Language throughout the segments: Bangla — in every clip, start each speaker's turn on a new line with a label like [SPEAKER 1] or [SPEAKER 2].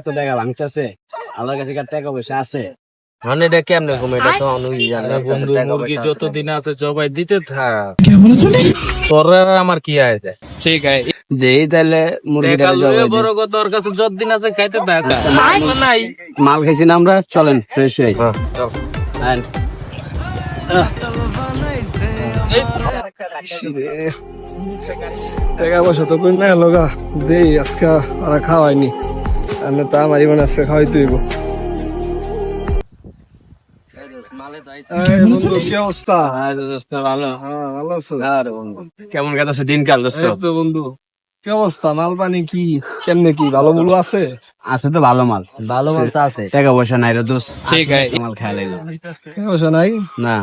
[SPEAKER 1] এত টাকা ভাঙতেছে। আমার কাছে টাকা পয়সা আছে?
[SPEAKER 2] মানে এটা কেমনে কম এটা তো অনুই জানে
[SPEAKER 3] বন্ধু মুরগি
[SPEAKER 2] আছে।
[SPEAKER 3] যতদিন আছে জবাই দিতে থাক। তোর আমার কি আছে ঠিক আছে
[SPEAKER 1] দেই তাহলে মুরগিটা জবাই
[SPEAKER 3] বড় কথা ওর কাছে যতদিন আছে খাইতে থাক।
[SPEAKER 1] নাই। মাল খাইছি না আমরা চলেন ফ্রেশ হই।
[SPEAKER 2] হ্যাঁ, চল।
[SPEAKER 1] আন।
[SPEAKER 4] টাকা পয়সা তো কই না লগা দেই আজকে আর খাওয়াইনি। আর তা আমারই মানে আজকে খাওয়াই তুইব। হ্যাঁ আছো?
[SPEAKER 1] আরে বন্ধু কেমন কাটাছে দিনকাল দোস্ত?
[SPEAKER 4] বন্ধু কি অবস্থা? মাল পানি কি? কেমনে কি ভালো মূল্য আছে?
[SPEAKER 1] আছে তো ভালো মাল।
[SPEAKER 2] ভালো মাল তো আছে।
[SPEAKER 1] টাকা পয়সা নাই রে দোস্ত।
[SPEAKER 3] ঠিক আছে
[SPEAKER 1] মাল লাগল
[SPEAKER 4] টাকা পয়সা নাই?
[SPEAKER 1] না।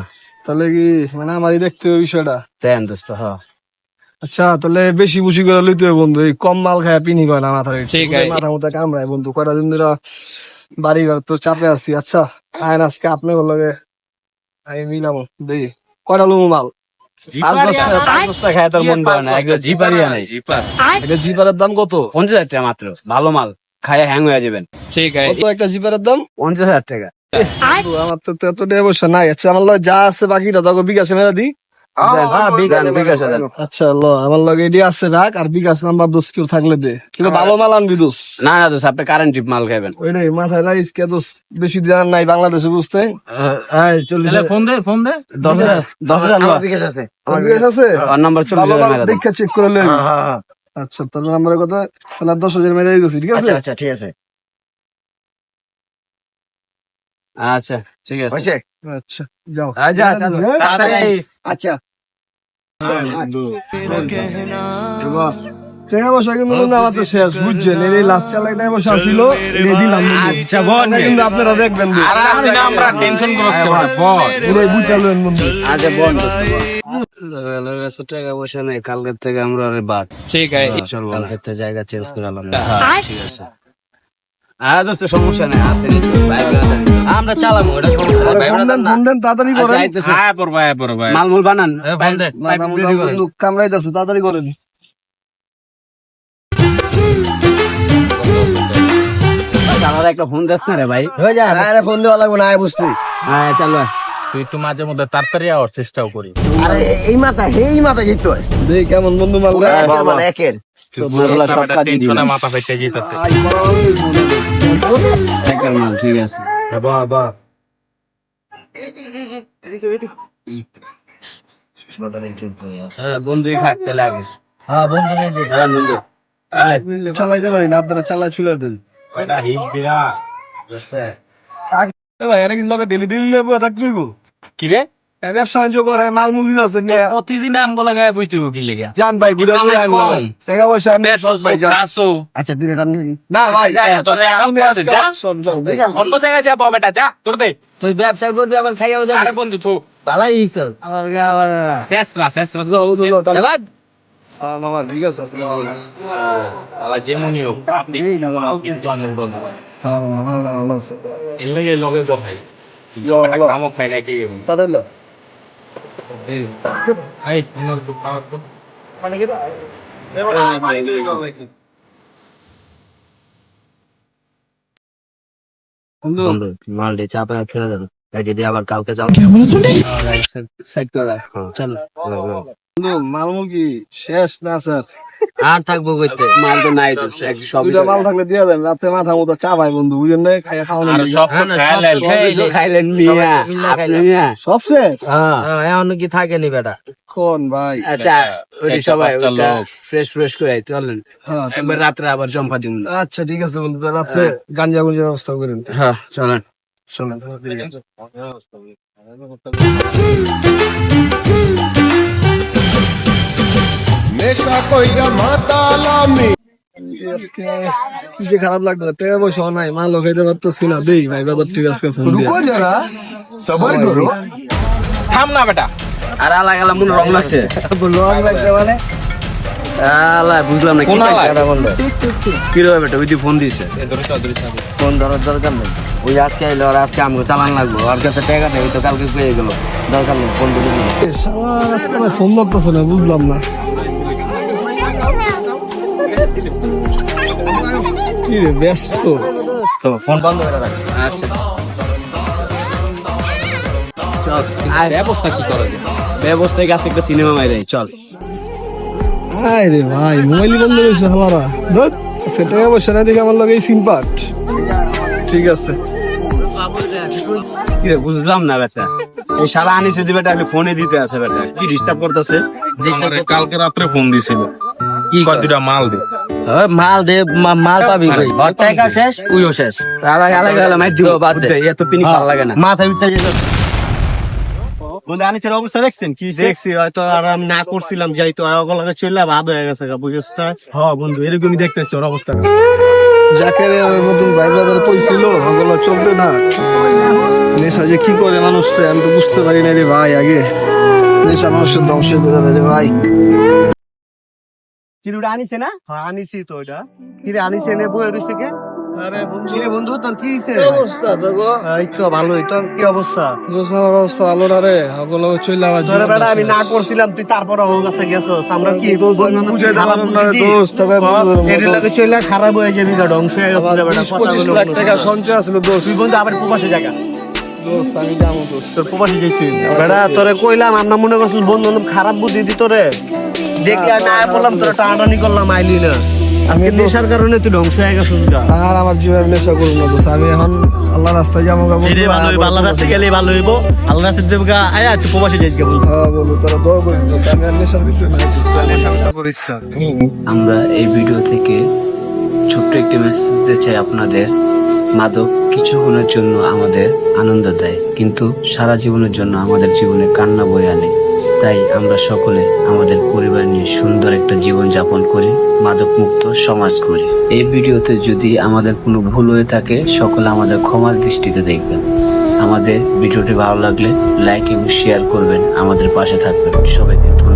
[SPEAKER 4] তাহলে কি মানে আমারই দেখতে বিষয়টা।
[SPEAKER 1] তেন দোস্ত হ।
[SPEAKER 4] আচ্ছা তাহলে বেশি বুঝি করে লইতে হবে বন্ধু এই কম মাল খায় পিনি কয় না মাথার
[SPEAKER 3] ঠিক আছে।
[SPEAKER 4] মাথা মতো কামড়ায় বন্ধু কয়টা দিন ধরে বাড়ি ঘর তো চাপে আছি। আচ্ছা আয়ন আজকে আপনি লগে আমি মিলামো দেই। কয়টা লুমু মাল?
[SPEAKER 1] মন
[SPEAKER 4] জিপারের দাম কত?
[SPEAKER 1] পঞ্চাশ হাজার টাকা মাত্র। ভালো মাল খায় হ্যাং হয়ে যাবেন।
[SPEAKER 3] ঠিক আছে।
[SPEAKER 4] একটা জিপারের দাম?
[SPEAKER 1] পঞ্চাশ হাজার টাকা।
[SPEAKER 4] আমার তো এত নাই। আচ্ছা আমার যা আছে বাকিটা তোকে বিকাশে মেলা দি
[SPEAKER 1] হ্যাঁ,
[SPEAKER 4] আচ্ছা আমার লগে এটি আছে রাখ আর বিকাশ নাম্বার দোষ কেউ থাকলে দে। কিন্তু ভালো মাল আনবি দোষ।
[SPEAKER 1] না না দোস্ত আপনি কারেন্ট টিপ মাল খাবেন
[SPEAKER 4] ওইটাই মাথায় লাগিস কে দোষ বেশি দিন নাই বাংলাদেশে বুঝতে?
[SPEAKER 3] ফোন দে ফোন দে।
[SPEAKER 1] দশ দশ হাজার
[SPEAKER 2] বিকাশ আছে।
[SPEAKER 4] বিকাশ আছে?
[SPEAKER 1] আর নাম্বার চল্লিশ হাজার
[SPEAKER 4] মাল
[SPEAKER 1] মেরা দেন।
[SPEAKER 4] দেখা চেক করে লই। আচ্ছা তোর নাম্বারের কথা তাহলে দশ হাজার মেরে ঠিক আছে?
[SPEAKER 2] আচ্ছা আচ্ছা ঠিক আছে।
[SPEAKER 1] আচ্ছা ঠিক আছে।
[SPEAKER 4] আচ্ছা যাও।
[SPEAKER 1] আচ্ছা আচ্ছা
[SPEAKER 4] হ্যাঁ?
[SPEAKER 1] আচ্ছা।
[SPEAKER 4] টাকা পয়সা কিন্তু আমার তো শেষ বুঝছেন? এই লাস্ট চালাক টাকা পয়সা ছিল এটা দিলাম
[SPEAKER 1] আচ্ছা বোন
[SPEAKER 4] কিন্তু আপনারা দেখবেন
[SPEAKER 3] আর আসি না আমরা টেনশন গ্রস্ত বল।
[SPEAKER 4] পুরোই বুঝালেন বন্ধু।
[SPEAKER 1] আচ্ছা বোন টাকা পয়সা নেই কালকের থেকে আমরা বাদ।
[SPEAKER 3] ঠিক আছে।
[SPEAKER 1] কালকের থেকে জায়গা চেঞ্জ করে আলাম। হ্যাঁ ঠিক আছে। হ্যাঁ দোস্ত সমস্যা নেই আসেনি তো ভাই
[SPEAKER 2] আমরা চালাবো এটা সমস্যা নাই। ভাই
[SPEAKER 4] ফোন
[SPEAKER 2] না।
[SPEAKER 4] দেন তাড়াতাড়ি করেন।
[SPEAKER 1] মালমূল বানান।
[SPEAKER 4] কামড়াইতেছে তাড়াতাড়ি করেন।
[SPEAKER 1] একটা ফোন দেস না রে ভাই।
[SPEAKER 2] হয়ে আরে ফোন দেওয়া লাগবে না বুঝছি।
[SPEAKER 1] হ্যাঁ চলো
[SPEAKER 3] তুই একটু মাঝে মধ্যে তাড়াতাড়ি আওয়ার চেষ্টাও করি।
[SPEAKER 2] আরে এই মাথা এই মাথা যেত হয়
[SPEAKER 4] দেই কেমন বন্ধু মাল
[SPEAKER 2] একের। একের
[SPEAKER 1] মালগুলা সব কাজ
[SPEAKER 3] টেনশনে মাথা ফেটে যেতেছে।
[SPEAKER 1] ঠিক আছে।
[SPEAKER 3] বাহ বাহ।
[SPEAKER 1] হ্যাঁ বন্ধুই থাকতে লাগে
[SPEAKER 2] হ্যাঁ বন্ধু
[SPEAKER 1] হ্যাঁ বন্ধু।
[SPEAKER 4] চালাইতে পারি না আপনারা চালাই চলে দেন। ভাই এটা কিন্তু লগে ডেলি ডেলি লেবু থাকতে হইব।
[SPEAKER 3] কি রে?
[SPEAKER 4] ব্যবসা বাণিজ্য করে মাল মুদি আছে
[SPEAKER 3] প্রতিদিন লাগায় বইতে কি লেগে
[SPEAKER 4] জান ভাই ঘুরে ঘুরে আনব টাকা পয়সা আমি ভাই জান।
[SPEAKER 3] কাসো
[SPEAKER 2] আচ্ছা এটা
[SPEAKER 4] না ভাই
[SPEAKER 3] তোর
[SPEAKER 4] আপনি
[SPEAKER 3] আছে, যা। অন্য জায়গায় বেটা যা তোর দে।
[SPEAKER 2] তুই ব্যবসা করবি আবার খাইয়াও
[SPEAKER 3] আরে বন্ধু তো
[SPEAKER 2] ভালাই
[SPEAKER 4] যাও, যাও, আছে,
[SPEAKER 3] আলা যেমনই হোক আপনি কিন্তু অনেক বন্ধু।
[SPEAKER 4] হ্যাঁ, মামা, ভালো, ভালো
[SPEAKER 3] এর লাগে লগে জব ভাই কামক খাই নাকি
[SPEAKER 2] তাদের লো
[SPEAKER 3] এই তোমার তো খাওয়ার তো
[SPEAKER 2] মানে কি
[SPEAKER 4] বন্ধু,
[SPEAKER 2] মালটি চাপে খেয়ে দেন যদি আবার কালকে যাও
[SPEAKER 1] সাইড করে রাখ চল
[SPEAKER 4] বন্ধু, শেষ না স্যার?
[SPEAKER 2] আর থাকব কইতে
[SPEAKER 1] মাল তো নাই তো এক সব
[SPEAKER 4] দুইটা মাল থাকলে দিয়ে দেন রাতে মাথা মতো চা ভাই বন্ধু বুঝেন না খাইয়া খাওয়ানো
[SPEAKER 3] আর সব
[SPEAKER 2] হ্যাঁ না, তো
[SPEAKER 1] খাইলেন মিয়া
[SPEAKER 2] সবাই।
[SPEAKER 1] মিয়া
[SPEAKER 4] সব শেষ
[SPEAKER 1] হ্যাঁ
[SPEAKER 2] হ্যাঁ এখন কি থাকেনি বেটা
[SPEAKER 4] কোন ভাই
[SPEAKER 1] আচ্ছা ওই সবাই ফ্রেশ ফ্রেশ করে আইতে চলেন
[SPEAKER 4] হ্যাঁ
[SPEAKER 1] একবার রাত্রে আবার জম্পা দিন
[SPEAKER 4] আচ্ছা ঠিক আছে বন্ধু তো রাত্রে গাঞ্জা গুঞ্জার ব্যবস্থা করেন
[SPEAKER 1] হ্যাঁ চলেন
[SPEAKER 4] চলেন
[SPEAKER 5] নেশা কইরা মাতালামি
[SPEAKER 4] আজকে যে খারাপ লাগতো টাকা পয়সা নাই মাল খাইতে পারতেছি না দেই ভাই বাজার ঠিক আজকে ফোন
[SPEAKER 5] রুকো জরা সবার করো
[SPEAKER 3] থাম না বেটা।
[SPEAKER 1] আর আলা মনে রং লাগছে।
[SPEAKER 2] লং লাগছে মানে?
[SPEAKER 1] আলা বুঝলাম না কি
[SPEAKER 3] কোন
[SPEAKER 1] পাইছে?
[SPEAKER 2] বন্ধু।
[SPEAKER 1] কি রে বেটা ওই ফোন দিছে।
[SPEAKER 2] ফোন ধরার দরকার নেই। ওই আজকে আইলো আর আজকে আমাকে চালান লাগবো। আর কাছে টাকা নেই তো কালকে পেয়ে গেল। দরকার নেই ফোন করে দিবি।
[SPEAKER 4] ফোন ধরতেছে না বুঝলাম না। কি রে ব্যস্ত।
[SPEAKER 2] তো ফোন বন্ধ করে রাখ।
[SPEAKER 1] আচ্ছা। চল
[SPEAKER 3] ব্যবস্থা কি করা যায়?
[SPEAKER 1] ব্যবস্থায় কাছে একটা সিনেমা মাইরে চল।
[SPEAKER 4] হাই রে ভাই মোবাইল বন্ধ করেছে হালারা। ধর না দেখে আমার লগে এই সিম পাট ঠিক আছে।
[SPEAKER 1] বুঝলাম না বেটা। এই সারা আনিসে দিবে বেটা ফোনে দিতে আছে বেটা। কি ডিস্টার্ব করতেছে?
[SPEAKER 3] কালকে রাত্রে ফোন দিছিল। কি কয়? দুটা মাল দে।
[SPEAKER 2] মাল দে মা- মাল পাবি কই? টাকা শেষ উইও শেষ।
[SPEAKER 1] আলাদা আলাদা আলাদা মাইর দিব।
[SPEAKER 2] বাদ দে।
[SPEAKER 1] এত পিনি ভালো লাগে না।
[SPEAKER 2] মাথা উঠতে যেত
[SPEAKER 6] বন্ধু আনিসের অবস্থা দেখছেন? কি দেখছি হয়তো আর আমি না করছিলাম যাই তো ওগুলোকে চলে ভাব হয়ে গেছে বুঝেছ হ্যাঁ বন্ধু এরকমই দেখতেছি ওর অবস্থা।
[SPEAKER 4] যাকে রে আমার নতুন ভাই ব্রাদার কইছিল ওগুলো চলবে না। নেশা যে কি করে মানুষ আমি তো বুঝতে পারি না রে ভাই আগে। নেশা মানুষের ধ্বংস করে দেয় রে ভাই।
[SPEAKER 6] চিরুটা আনিছে না? হ্যাঁ আনিছি তো ওটা কিরে আনিছে নে বই রইছে কে আরে বন্ধু। বন্ধু তোর কি হইছে?
[SPEAKER 4] অবস্থা তো গো
[SPEAKER 6] এই তো তোর কি অবস্থা?
[SPEAKER 4] আমার অবস্থা ভালো না রে। ওগুলো চলে আমার
[SPEAKER 6] তোরে বেটা আমি না করছিলাম তুই তারপর ওর কাছে গেছস। আমরা কি
[SPEAKER 4] বুঝে দিলাম না দোস্ত তবে
[SPEAKER 6] এর লাগে চলে খারাপ হয়ে যাবি গা ধ্বংস হয়ে গেছে বেটা
[SPEAKER 4] বিশ পঁচিশ লাখ টাকা সঞ্চয় আছিল দোস্ত
[SPEAKER 6] তুই বন্ধু আবার প্রবাসে জায়গা
[SPEAKER 4] দোস্ত আমি যাব দোস্ত
[SPEAKER 6] তোর প্রবাসে যাইতে বেটা তোরে কইলাম আমরা মনে করছিস বন্ধু খারাপ বুদ্ধি দিত রে। দেখি আমি আয় বললাম তোরা টানাটানি করলাম আইলি না। আজকে নেশার কারণে তুই ধ্বংস হয়ে গেছিস গা।
[SPEAKER 4] আর আমার জীবনে নেশা করব না আমি এখন আল্লাহ রাস্তায় যাব গা বন্ধু
[SPEAKER 6] ভালো হইব আল্লাহ রাস্তায় গেলে ভালো হইব। আল্লাহ রাস্তায় দেব গা আয়া তুই প্রবাসে যাইস গা বন্ধু।
[SPEAKER 4] হ্যাঁ বলো তারা দোয়া করি দোস্ত আমি আর নেশার দোস্ত।
[SPEAKER 1] আমরা এই ভিডিও থেকে ছোট্ট একটি মেসেজ দিতে চাই আপনাদের। মাদক কিছুক্ষণের জন্য আমাদের আনন্দ দেয় কিন্তু সারা জীবনের জন্য আমাদের জীবনে কান্না বয়ে আনে। তাই আমরা সকলে আমাদের পরিবার নিয়ে সুন্দর একটা জীবন যাপন করি মাদক মুক্ত সমাজ করি এই ভিডিওতে যদি আমাদের কোনো ভুল হয়ে থাকে, সকলে আমাদের ক্ষমার দৃষ্টিতে দেখবেন। আমাদের ভিডিওটি ভালো লাগলে লাইক এবং শেয়ার করবেন। আমাদের পাশে থাকবেন। সবাইকে